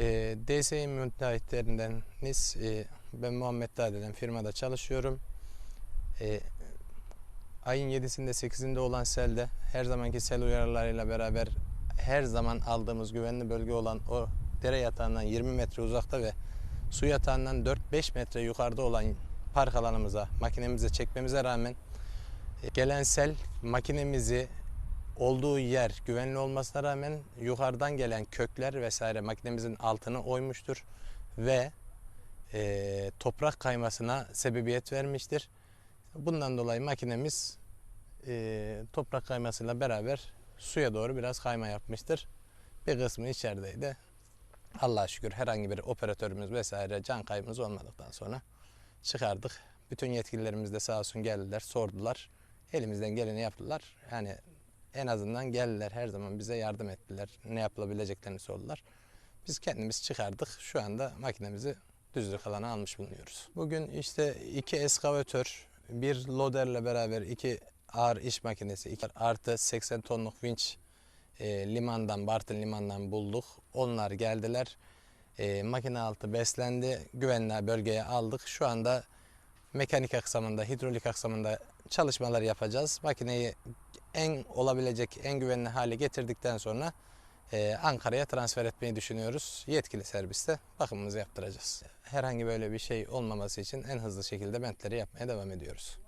E, DSİ müteahhitlerindeniz. E, ben Muhammed Dade'den firmada çalışıyorum. E, ayın 7'sinde 8'inde olan selde her zamanki sel uyarılarıyla beraber her zaman aldığımız güvenli bölge olan o dere yatağından 20 metre uzakta ve su yatağından 4-5 metre yukarıda olan park alanımıza, makinemize çekmemize rağmen e, gelen sel makinemizi olduğu yer güvenli olmasına rağmen yukarıdan gelen kökler vesaire makinemizin altını oymuştur ve e, toprak kaymasına sebebiyet vermiştir. Bundan dolayı makinemiz e, toprak kaymasıyla beraber suya doğru biraz kayma yapmıştır. Bir kısmı içerideydi. Allah'a şükür herhangi bir operatörümüz vesaire can kaybımız olmadıktan sonra çıkardık. Bütün yetkililerimiz de sağ olsun geldiler, sordular. Elimizden geleni yaptılar. Yani en azından geldiler her zaman bize yardım ettiler. Ne yapılabileceklerini sordular. Biz kendimiz çıkardık. Şu anda makinemizi düzlük alana almış bulunuyoruz. Bugün işte iki eskavatör, bir loderle beraber iki ağır iş makinesi, iki artı 80 tonluk vinç e, limandan, Bartın limandan bulduk. Onlar geldiler. E, makine altı beslendi. Güvenli bölgeye aldık. Şu anda mekanik aksamında, hidrolik aksamında çalışmalar yapacağız. Makineyi en olabilecek en güvenli hale getirdikten sonra e, Ankara'ya transfer etmeyi düşünüyoruz. Yetkili serviste bakımımızı yaptıracağız. Herhangi böyle bir şey olmaması için en hızlı şekilde bentleri yapmaya devam ediyoruz.